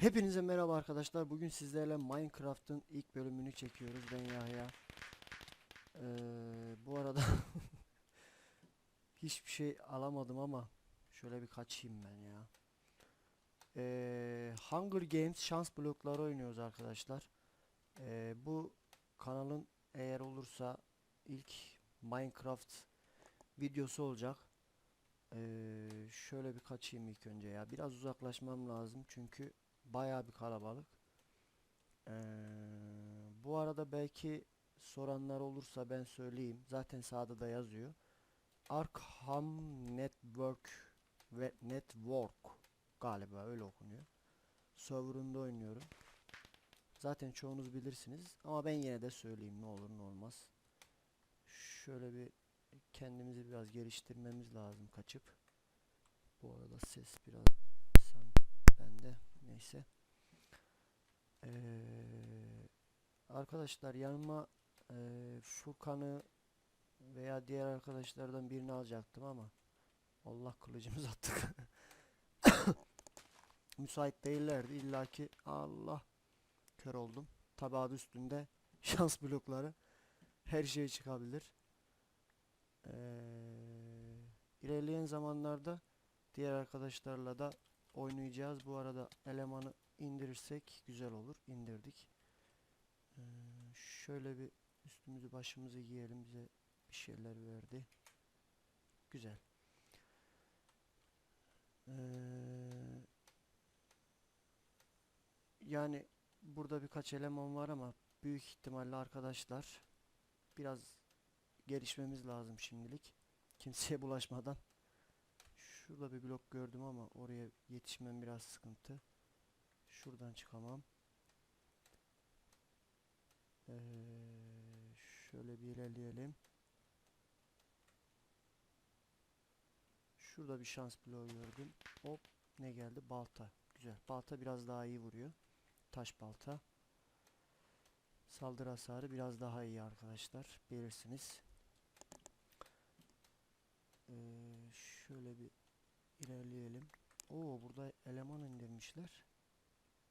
Hepinize merhaba arkadaşlar. Bugün sizlerle Minecraft'ın ilk bölümünü çekiyoruz. Ben Yahya. Ee, bu arada hiçbir şey alamadım ama şöyle bir kaçayım ben ya. Ee, Hunger Games şans blokları oynuyoruz arkadaşlar. Ee, bu kanalın eğer olursa ilk Minecraft videosu olacak. Ee, şöyle bir kaçayım ilk önce ya. Biraz uzaklaşmam lazım çünkü bayağı bir kalabalık. Ee, bu arada belki soranlar olursa ben söyleyeyim. Zaten sağda da yazıyor. Arkham Network ve Network galiba öyle okunuyor. Server'ında oynuyorum. Zaten çoğunuz bilirsiniz ama ben yine de söyleyeyim ne olur ne olmaz. Şöyle bir kendimizi biraz geliştirmemiz lazım kaçıp. Bu arada ses biraz bende neyse. Ee, arkadaşlar yanıma e, Furkan'ı veya diğer arkadaşlardan birini alacaktım ama Allah kılıcımız attık. Müsait değillerdi illaki Allah kör oldum. Tabi üstünde şans blokları her şey çıkabilir. Ee, ilerleyen zamanlarda diğer arkadaşlarla da oynayacağız. Bu arada elemanı indirirsek güzel olur. İndirdik. Ee, şöyle bir üstümüzü başımızı giyelim. Bize bir şeyler verdi. Güzel. Ee, yani burada birkaç eleman var ama büyük ihtimalle arkadaşlar biraz gelişmemiz lazım şimdilik. Kimseye bulaşmadan. Şurada bir blok gördüm ama oraya yetişmem biraz sıkıntı. Şuradan çıkamam. Ee, şöyle bir ilerleyelim. Şurada bir şans bloğu gördüm. Hop ne geldi? Balta. Güzel. Balta biraz daha iyi vuruyor. Taş balta. Saldırı hasarı biraz daha iyi arkadaşlar. Bilirsiniz. Ee, şöyle bir ilerleyelim. Oo burada eleman indirmişler.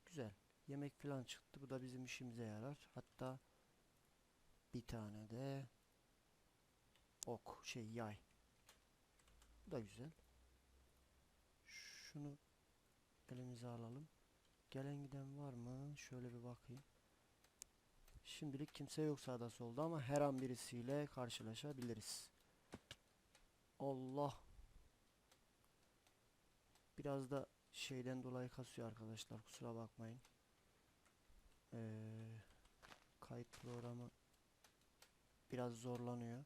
Güzel. Yemek falan çıktı. Bu da bizim işimize yarar. Hatta bir tane de ok şey yay. Bu da güzel. Şunu elimize alalım. Gelen giden var mı? Şöyle bir bakayım. Şimdilik kimse yok sağda solda ama her an birisiyle karşılaşabiliriz. Allah. Biraz da şeyden dolayı kasıyor arkadaşlar. Kusura bakmayın. Ee, kayıt programı biraz zorlanıyor.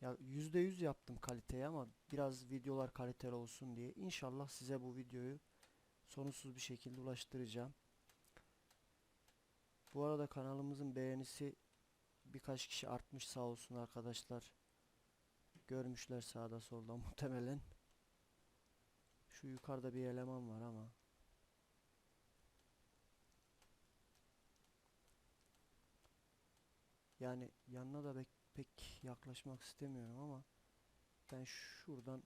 Ya %100 yaptım kaliteyi ama biraz videolar kaliteli olsun diye. İnşallah size bu videoyu sorunsuz bir şekilde ulaştıracağım. Bu arada kanalımızın beğenisi birkaç kişi artmış sağ olsun arkadaşlar. Görmüşler sağda solda muhtemelen. Şu yukarıda bir eleman var ama. Yani yanına da pek, yaklaşmak istemiyorum ama ben şuradan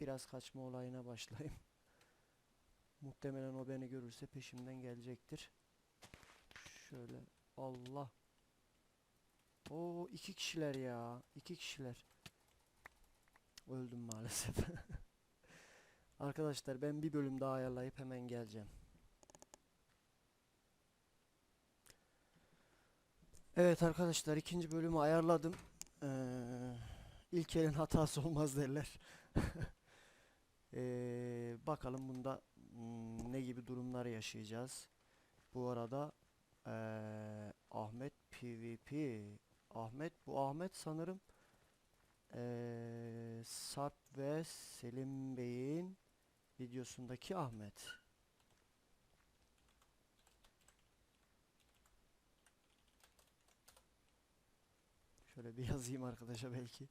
biraz kaçma olayına başlayayım. Muhtemelen o beni görürse peşimden gelecektir. Şöyle Allah. O iki kişiler ya. iki kişiler. Öldüm maalesef. Arkadaşlar ben bir bölüm daha ayarlayıp hemen geleceğim. Evet arkadaşlar ikinci bölümü ayarladım. Ee, ilk elin hatası olmaz derler. Ee, bakalım bunda hmm, ne gibi durumlar yaşayacağız. Bu arada eee, Ahmet PvP Ahmet bu Ahmet sanırım eee Sarp ve Selim Bey'in videosundaki Ahmet. Şöyle bir yazayım arkadaşa belki.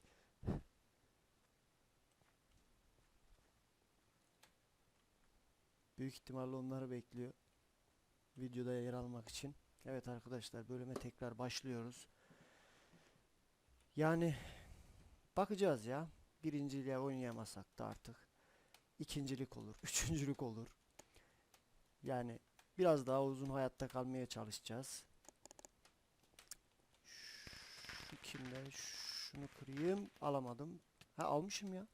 Büyük ihtimalle onları bekliyor. Videoda yer almak için. Evet arkadaşlar bölüme tekrar başlıyoruz. Yani bakacağız ya. Birinciliğe oynayamasak da artık. İkincilik olur. Üçüncülük olur. Yani biraz daha uzun hayatta kalmaya çalışacağız. Şu kimde? Şunu kırayım. Alamadım. Ha almışım ya.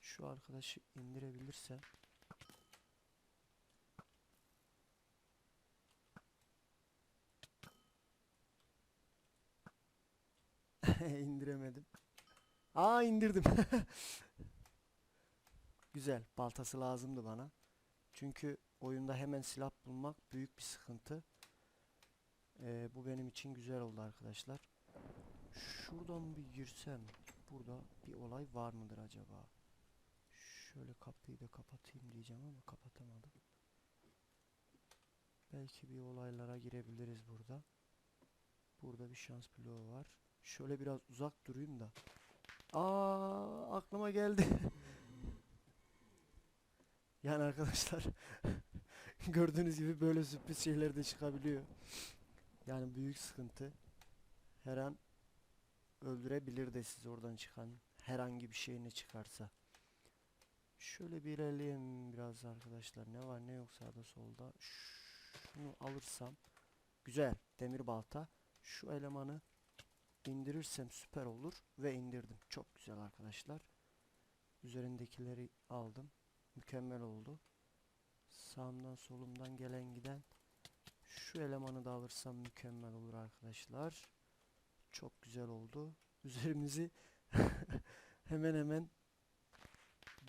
Şu arkadaşı indirebilirsem. İndiremedim. Aa indirdim. Güzel. Baltası lazımdı bana. Çünkü oyunda hemen silah bulmak büyük bir sıkıntı. Ee, bu benim için güzel oldu arkadaşlar. Şuradan bir girsem. Burada bir olay var mıdır acaba? Şöyle kapıyı da kapatayım diyeceğim ama kapatamadım. Belki bir olaylara girebiliriz burada. Burada bir şans bloğu var. Şöyle biraz uzak durayım da. Aa aklıma geldi. Yani arkadaşlar gördüğünüz gibi böyle sürpriz şeyler de çıkabiliyor. Yani büyük sıkıntı. Her an öldürebilir de siz oradan çıkan herhangi bir şey ne çıkarsa. Şöyle bir ilerleyelim biraz arkadaşlar. Ne var ne yok sağda solda. Şunu alırsam güzel demir balta. Şu elemanı indirirsem süper olur ve indirdim. Çok güzel arkadaşlar. Üzerindekileri aldım. Mükemmel oldu. Sağımdan solumdan gelen giden şu elemanı da alırsam mükemmel olur arkadaşlar. Çok güzel oldu. Üzerimizi hemen hemen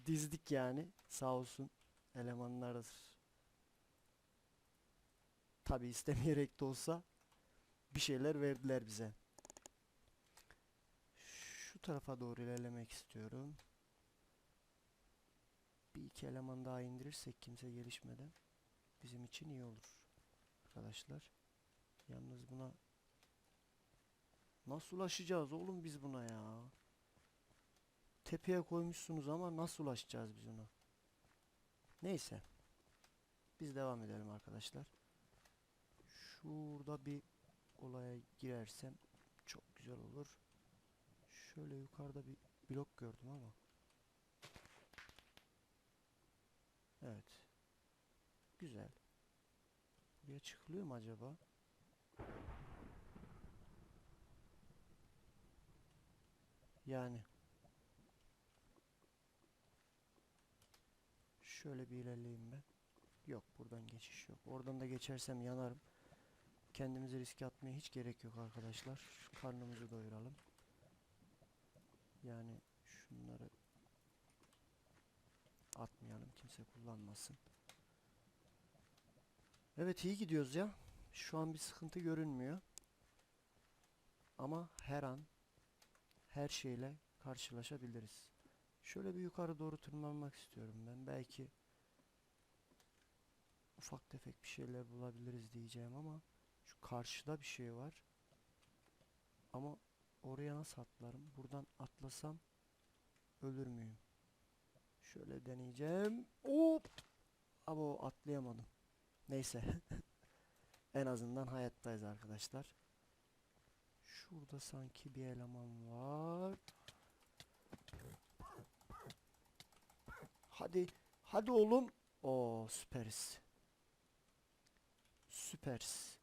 dizdik yani. Sağ olsun elemanlar tabi istemeyerek de olsa bir şeyler verdiler bize. Şu tarafa doğru ilerlemek istiyorum. Bir iki eleman daha indirirsek kimse gelişmeden bizim için iyi olur. Arkadaşlar. Yalnız buna nasıl ulaşacağız oğlum biz buna ya? Tepeye koymuşsunuz ama nasıl ulaşacağız biz ona? Neyse. Biz devam edelim arkadaşlar. Şurada bir olaya girersem çok güzel olur. Şöyle yukarıda bir blok gördüm ama. Evet. Güzel. Buraya çıkılıyor mu acaba? Yani. Şöyle bir ilerleyeyim ben. Yok buradan geçiş yok. Oradan da geçersem yanarım. Kendimizi riske atmaya hiç gerek yok arkadaşlar. Karnımızı doyuralım. Yani şunları atmayalım. Kimse kullanmasın. Evet iyi gidiyoruz ya. Şu an bir sıkıntı görünmüyor. Ama her an her şeyle karşılaşabiliriz. Şöyle bir yukarı doğru tırmanmak istiyorum ben. Belki ufak tefek bir şeyler bulabiliriz diyeceğim ama şu karşıda bir şey var. Ama oraya nasıl atlarım? Buradan atlasam ölür müyüm? Şöyle deneyeceğim. Hop! Ama atlayamadım. Neyse. en azından hayattayız arkadaşlar. Şurada sanki bir eleman var. Hadi. Hadi oğlum. O süperiz. Süperiz.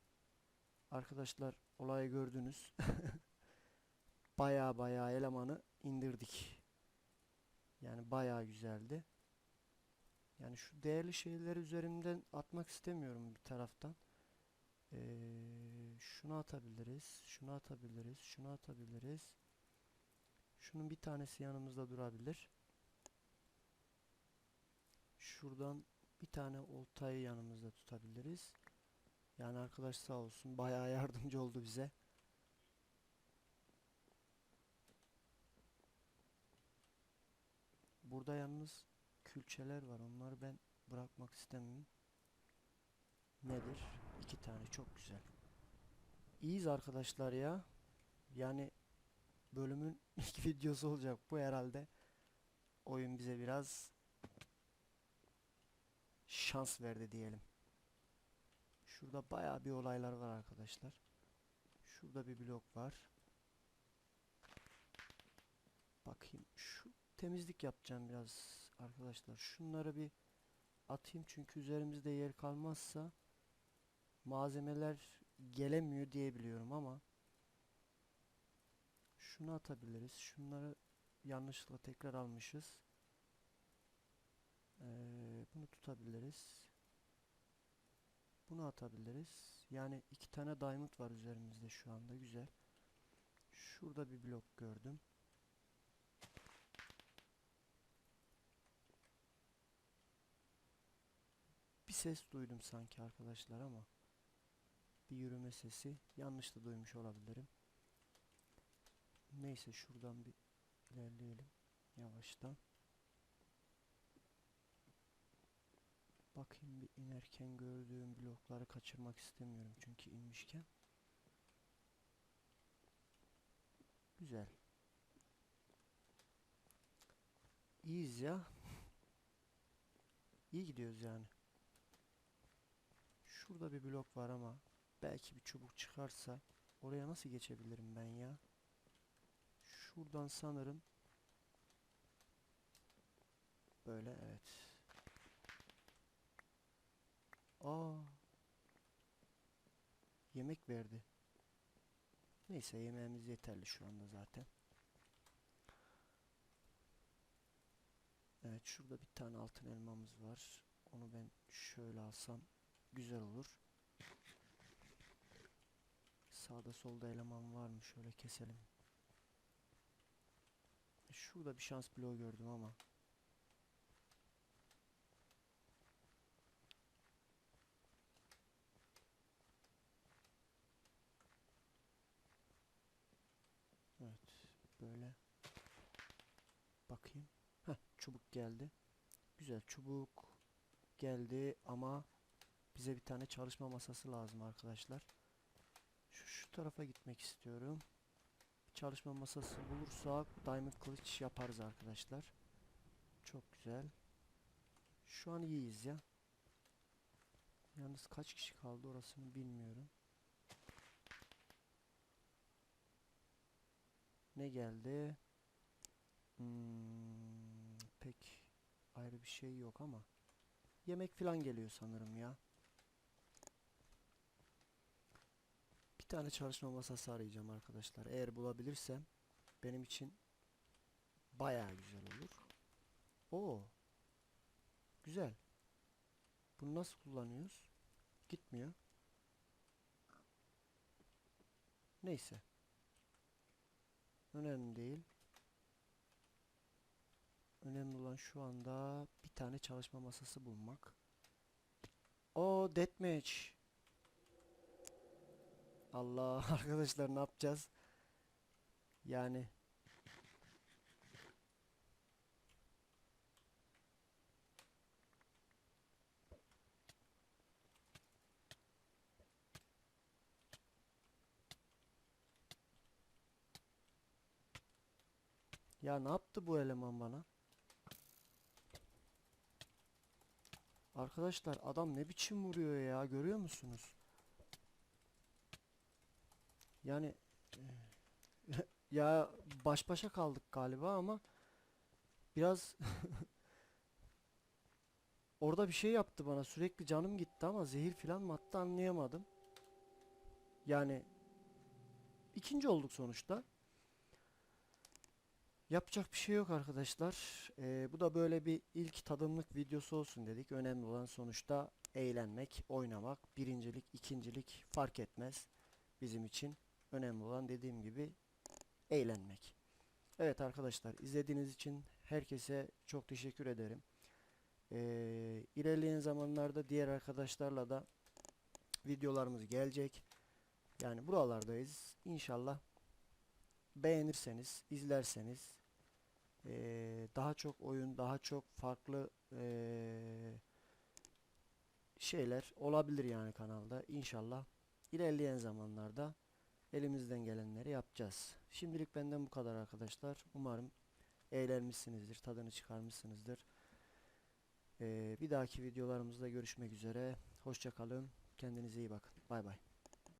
Arkadaşlar olayı gördünüz. baya baya elemanı indirdik. Yani baya güzeldi. Yani şu değerli şeyleri üzerimden atmak istemiyorum bir taraftan. Ee, şunu atabiliriz. Şunu atabiliriz. Şunu atabiliriz. Şunun bir tanesi yanımızda durabilir. Şuradan bir tane oltayı yanımızda tutabiliriz. Yani arkadaş sağ olsun bayağı yardımcı oldu bize. Burada yalnız külçeler var. Onları ben bırakmak istemiyorum. Nedir? İki tane çok güzel. İyiyiz arkadaşlar ya. Yani bölümün ilk videosu olacak bu herhalde. Oyun bize biraz şans verdi diyelim. Şurada bayağı bir olaylar var arkadaşlar. Şurada bir blok var. Bakayım şu temizlik yapacağım biraz arkadaşlar. Şunları bir atayım çünkü üzerimizde yer kalmazsa malzemeler gelemiyor diye biliyorum ama şunu atabiliriz. Şunları yanlışlıkla tekrar almışız. Ee, bunu tutabiliriz. Bunu atabiliriz. Yani iki tane diamond var üzerimizde şu anda. Güzel. Şurada bir blok gördüm. Ses duydum sanki arkadaşlar ama bir yürüme sesi. Yanlış da duymuş olabilirim. Neyse şuradan bir ilerleyelim yavaştan. Bakayım bir inerken gördüğüm blokları kaçırmak istemiyorum çünkü inmişken. Güzel. İyiyiz ya. İyi gidiyoruz yani. Şurada bir blok var ama belki bir çubuk çıkarsa oraya nasıl geçebilirim ben ya? Şuradan sanırım böyle evet. Aa. Yemek verdi. Neyse yemeğimiz yeterli şu anda zaten. Evet şurada bir tane altın elmamız var. Onu ben şöyle alsam güzel olur. Sağda solda eleman var mı? Şöyle keselim. Şurada bir şans bloğu gördüm ama. Evet. Böyle. Bakayım. Heh, çubuk geldi. Güzel çubuk geldi ama bize bir tane çalışma masası lazım arkadaşlar. Şu, şu tarafa gitmek istiyorum. Bir çalışma masası bulursak diamond kılıç yaparız arkadaşlar. Çok güzel. Şu an iyiyiz ya. Yalnız kaç kişi kaldı orasını bilmiyorum. Ne geldi? Hmm, pek ayrı bir şey yok ama yemek falan geliyor sanırım ya. Bir tane çalışma masası arayacağım arkadaşlar. Eğer bulabilirsem benim için bayağı güzel olur. Oo. Güzel. Bunu nasıl kullanıyoruz? Gitmiyor. Neyse. Önemli değil. Önemli olan şu anda bir tane çalışma masası bulmak. O deathmatch. Allah arkadaşlar ne yapacağız? Yani Ya ne yaptı bu eleman bana? Arkadaşlar adam ne biçim vuruyor ya görüyor musunuz? Yani ya baş başa kaldık galiba ama biraz orada bir şey yaptı bana sürekli canım gitti ama zehir falan mı attı anlayamadım. Yani ikinci olduk sonuçta. Yapacak bir şey yok arkadaşlar. Ee, bu da böyle bir ilk tadımlık videosu olsun dedik. Önemli olan sonuçta eğlenmek, oynamak. Birincilik, ikincilik fark etmez bizim için. Önemli olan dediğim gibi eğlenmek. Evet arkadaşlar izlediğiniz için herkese çok teşekkür ederim. Ee, ilerleyen zamanlarda diğer arkadaşlarla da videolarımız gelecek. Yani buralardayız. İnşallah beğenirseniz, izlerseniz eee, daha çok oyun, daha çok farklı eee, şeyler olabilir yani kanalda. İnşallah ilerleyen zamanlarda elimizden gelenleri yapacağız. Şimdilik benden bu kadar arkadaşlar. Umarım eğlenmişsinizdir, tadını çıkarmışsınızdır. Eee, bir dahaki videolarımızda görüşmek üzere. Hoşça kalın. Kendinize iyi bakın. Bay bay.